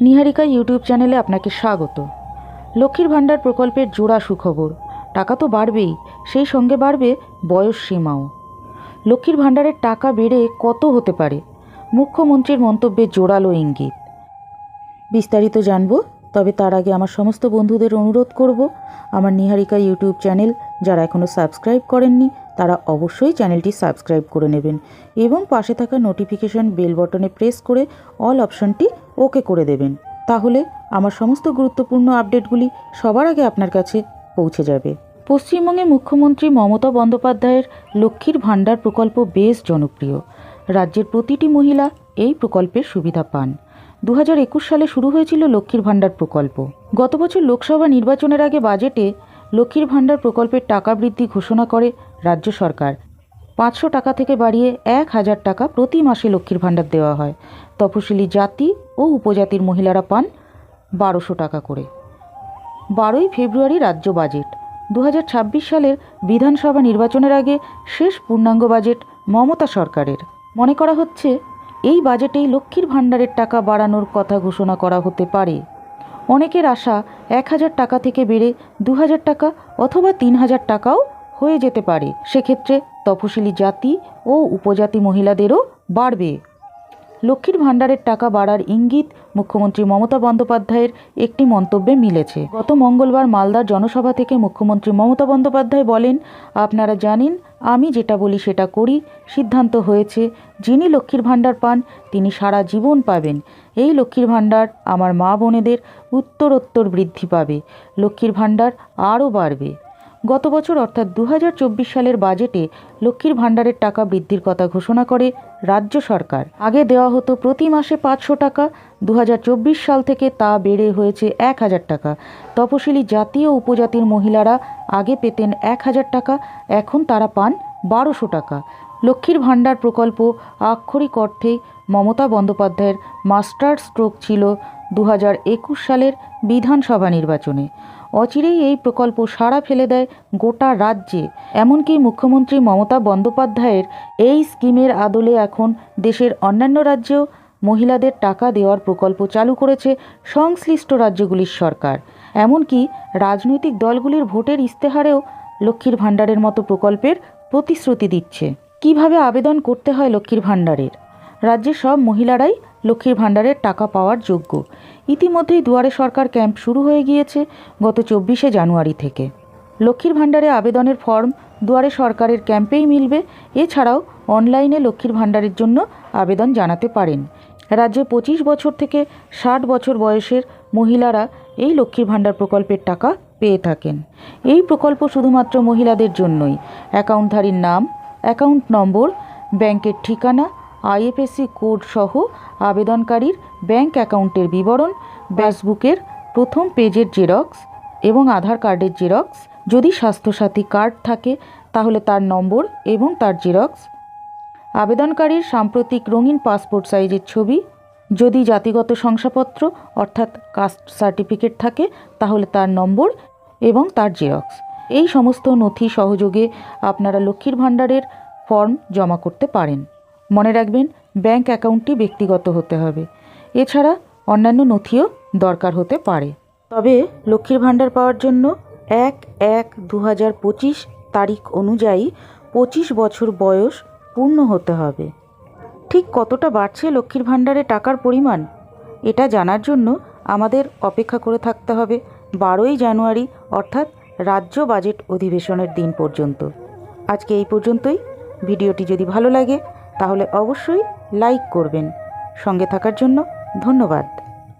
নিহারিকা YouTube চ্যানেলে আপনাকে স্বাগত। লক্ষ্মীর ভাণ্ডার প্রকল্পের জোড়া সুখবর। টাকা তো বাড়বেই, সেই সঙ্গে বাড়বে বয়স সীমাও। লক্ষ্মীর ভাণ্ডারের টাকা বেড়ে কত হতে পারে? মুখ্যমন্ত্রীর মন্তব্যে জোড়ালো ইঙ্গিত। বিস্তারিত জানব তবে তার আগে আমার সমস্ত বন্ধুদের অনুরোধ করব, আমার নিহারিকা ইউটিউব চ্যানেল যারা এখনও সাবস্ক্রাইব করেননি, তারা অবশ্যই চ্যানেলটি সাবস্ক্রাইব করে নেবেন এবং পাশে থাকা নোটিফিকেশন বেল বটনে প্রেস করে অল অপশনটি ওকে করে দেবেন। তাহলে আমার সমস্ত গুরুত্বপূর্ণ আপডেটগুলি সবার আগে আপনার কাছে পৌঁছে যাবে। পশ্চিমবঙ্গে মুখ্যমন্ত্রী মমতা বন্দ্যোপাধ্যায়ের লক্ষ্মীর ভাণ্ডার প্রকল্প বেশ জনপ্রিয়। রাজ্যের প্রতিটি মহিলা এই প্রকল্পের সুবিধা পান। দু হাজার একুশ সালে শুরু হয়েছিল লক্ষ্মীর ভাণ্ডার প্রকল্প। গত বছর লোকসভা নির্বাচনের আগে বাজেটে লক্ষ্মীর ভাণ্ডার প্রকল্পের টাকা বৃদ্ধি ঘোষণা করে রাজ্য সরকার। পাঁচশো টাকা থেকে বাড়িয়ে এক হাজার টাকা প্রতি মাসে লক্ষ্মীর ভাণ্ডার দেওয়া হয়। তপশিলি জাতি ও উপজাতির মহিলারা পান বারোশো টাকা করে। বারোই ফেব্রুয়ারি রাজ্য বাজেট। দু হাজার ছাব্বিশ সালের বিধানসভা নির্বাচনের আগে শেষ পূর্ণাঙ্গ বাজেট মমতা সরকারের। মনে করা হচ্ছে এই বাজেটেই লক্ষ্মীর ভাণ্ডারের টাকা বাড়ানোর কথা ঘোষণা করা হতে পারে। অনেকের আশা, এক হাজার টাকা থেকে বেড়ে দু হাজার টাকা অথবা তিন হাজার টাকাও হয়ে যেতে পারে। সেক্ষেত্রে তফসিলি জাতি ও উপজাতি মহিলাদেরও বাড়বে। লক্ষ্মীর ভাণ্ডারের টাকা বাড়ার ইঙ্গিত মুখ্যমন্ত্রী মমতা বন্দ্যোপাধ্যায়ের একটি মন্তব্যে মিলেছে। গত মঙ্গলবার মালদার জনসভা থেকে মুখ্যমন্ত্রী মমতা বন্দ্যোপাধ্যায় বলেন, আপনারা জানেন, আমি যেটা বলি সেটা করি, সিদ্ধান্ত হয়েছে, যিনি লক্ষ্মীর ভাণ্ডার পান, তিনি সারা জীবন পাবেন। এই লক্ষ্মীর ভাণ্ডার আমার মা বোনেদের উত্তরোত্তর বৃদ্ধি পাবে। লক্ষ্মীর ভাণ্ডার আরও বাড়বে। গত বছর অর্থাৎ দু হাজার চব্বিশ সালের বাজেটে লক্ষ্মীর ভাণ্ডারের টাকা বৃদ্ধির কথা ঘোষণা করে রাজ্য সরকার। আগে দেওয়া হতো প্রতি মাসে পাঁচশো টাকা দু হাজার চব্বিশ সাল থেকে তা বেড়ে হয়েছে এক হাজার টাকা। তপশিলি জাতি ও উপজাতির মহিলারা আগে পেতেন এক হাজার টাকা, এখন তারা পান বারোশো টাকা। লক্ষ্মীর ভাণ্ডার প্রকল্প আক্ষরিক অর্থেই মমতা বন্দ্যোপাধ্যায়ের মাস্টার স্ট্রোক ছিল দু হাজার একুশ সালের বিধানসভা নির্বাচনে। অচিরেই এই প্রকল্প সাড়া ফেলে দেয় গোটা রাজ্যে। এমনকি মুখ্যমন্ত্রী মমতা বন্দ্যোপাধ্যায়ের এই স্কিমের আদলে এখন দেশের অন্যান্য রাজ্যেও মহিলাদের টাকা দেওয়ার প্রকল্প চালু করেছে সংশ্লিষ্ট রাজ্যগুলির সরকার। এমনকি রাজনৈতিক দলগুলির ভোটের ইস্তেহারেও লক্ষ্মীর ভাণ্ডারের মতো প্রকল্পের প্রতিশ্রুতি দিচ্ছে। কীভাবে আবেদন করতে হয় লক্ষ্মীর ভাণ্ডারের? রাজ্যের সব মহিলারাই লক্ষ্মীর ভাণ্ডারের টাকা পাওয়ার যোগ্য। ইতিমধ্যেই দুয়ারে সরকার ক্যাম্প শুরু হয়ে গিয়েছে গত চব্বিশে জানুয়ারি থেকে। লক্ষ্মীর ভাণ্ডারে আবেদনের ফর্ম দুয়ারে সরকারের ক্যাম্পেই মিলবে। এছাড়াও অনলাইনে লক্ষ্মীর ভাণ্ডারের জন্য আবেদন জানাতে পারেন। রাজ্যে পঁচিশ বছর থেকে ষাট বছর বয়সের মহিলারা এই লক্ষ্মীর ভাণ্ডার প্রকল্পের টাকা পেয়ে থাকেন। এই প্রকল্প শুধুমাত্র মহিলাদের জন্যই। অ্যাকাউন্টধারীর নাম, অ্যাকাউন্ট নম্বর, ব্যাংকের ঠিকানা আইএফএসসি কোড সহ আবেদনকারীর ব্যাংক অ্যাকাউন্টের বিবরণ ব্যাসবুকের প্রথম পেজের জেরক্স এবং আধার কার্ডের জেরক্স। যদি স্বাস্থ্যসাথী কার্ড থাকে, তাহলে তার নম্বর এবং তার জেরক্স। আবেদনকারীর সাম্প্রতিক রঙিন পাসপোর্ট সাইজের ছবি। যদি জাতিগত শংসাপত্র, অর্থাৎ কাস্ট সার্টিফিকেট থাকে, তাহলে তার নম্বর এবং তার জেরক্স। এই সমস্ত নথি সহযোগে আপনারা লক্ষ্মীর ভাণ্ডারের ফর্ম জমা করতে পারেন। মনে রাখবেন ব্যাংক অ্যাকাউন্টটি ব্যক্তিগত হতে হবে। এছাড়া অন্যান্য নথিও দরকার হতে পারে। তবে লক্ষ্মীর ভাণ্ডার পাওয়ার জন্য এক এক দু হাজার পঁচিশ তারিখ অনুযায়ী পঁচিশ বছর বয়স পূর্ণ হতে হবে। ঠিক কতটা বাড়ছে লক্ষ্মীর ভাণ্ডারে টাকার পরিমাণ, এটা জানার জন্য আমাদের অপেক্ষা করে থাকতে হবে বারোই জানুয়ারি, অর্থাৎ রাজ্য বাজেট অধিবেশনের দিন পর্যন্ত। আজকে এই পর্যন্তই। ভিডিওটি যদি ভালো লাগে তাহলে অবশ্যই লাইক করবেন। সঙ্গে থাকার জন্য ধন্যবাদ।